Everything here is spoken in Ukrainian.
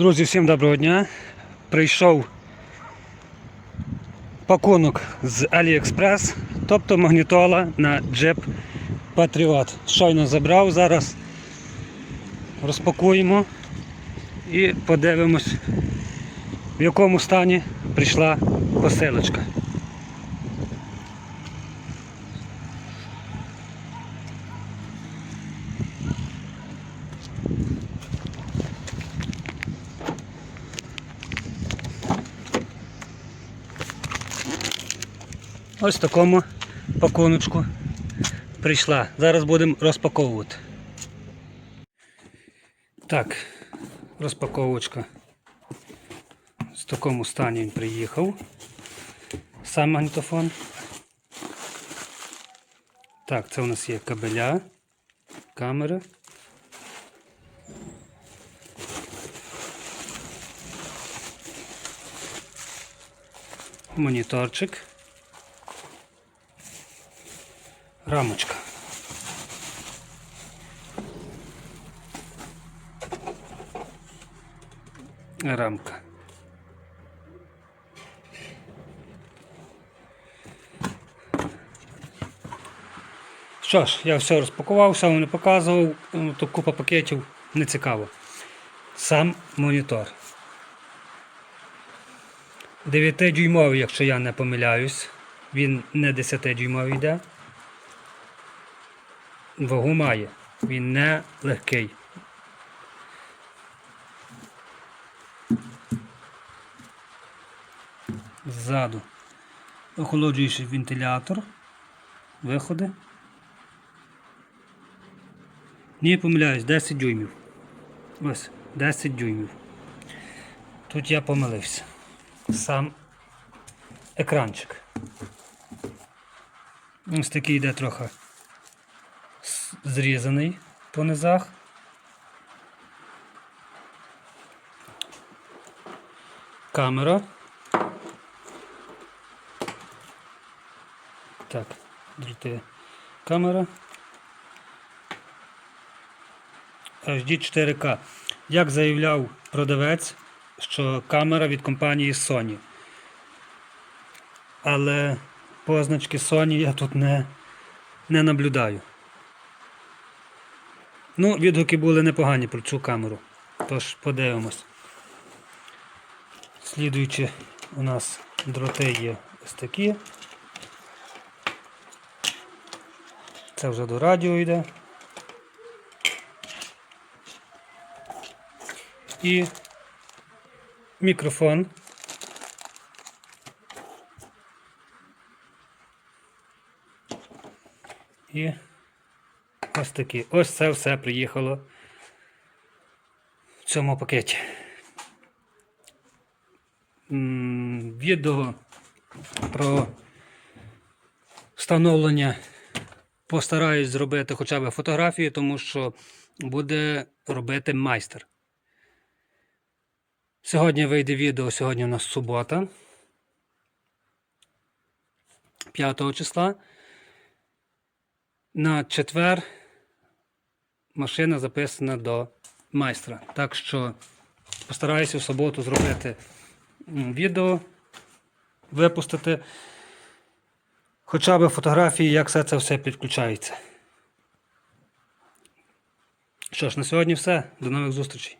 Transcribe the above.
Друзі, всім доброго дня. Прийшов пакунок з AliExpress, тобто магнітола на джеп Patriot. Щойно забрав, зараз розпакуємо і подивимось, в якому стані прийшла посилочка. Ось в такому пакуночку прийшла. Зараз будемо розпаковувати. Так, розпаковочка. В такому стані він приїхав. Сам магнітофон. Так, це у нас є кабеля, камера. Моніторчик. Рамочка. Рамка. Що ж, я все розпакував, все не показував, ну, то купа пакетів не цікаво. Сам монітор. 9-дюймовий, якщо я не помиляюсь. Він не 10-дюймовий йде. Вагу має. Він не легкий. Ззаду охолоджуючий вентилятор. Виходи. Ні, помиляюсь, 10 дюймів. Ось, 10 дюймів. Тут я помилився. Сам екранчик. Ось такий йде трохи зрізаний по низах. Камера. Так, дроти. Камера. HD 4K. Як заявляв продавець, що камера від компанії Sony. Але позначки Sony я тут не, не наблюдаю. Ну, відгуки були непогані про цю камеру. Тож подивимось. Слідуючи, у нас дроти є ось такі. Це вже до радіо йде. І мікрофон. І ось такі. Ось це все приїхало в цьому пакеті. Відео про встановлення постараюсь зробити хоча б фотографії, тому що буде робити майстер. Сьогодні вийде відео, сьогодні у нас субота. 5 числа. На четвер машина записана до майстра. Так що постараюся в суботу зробити відео, випустити хоча б фотографії, як все це все підключається. Що ж, на сьогодні все. До нових зустрічей.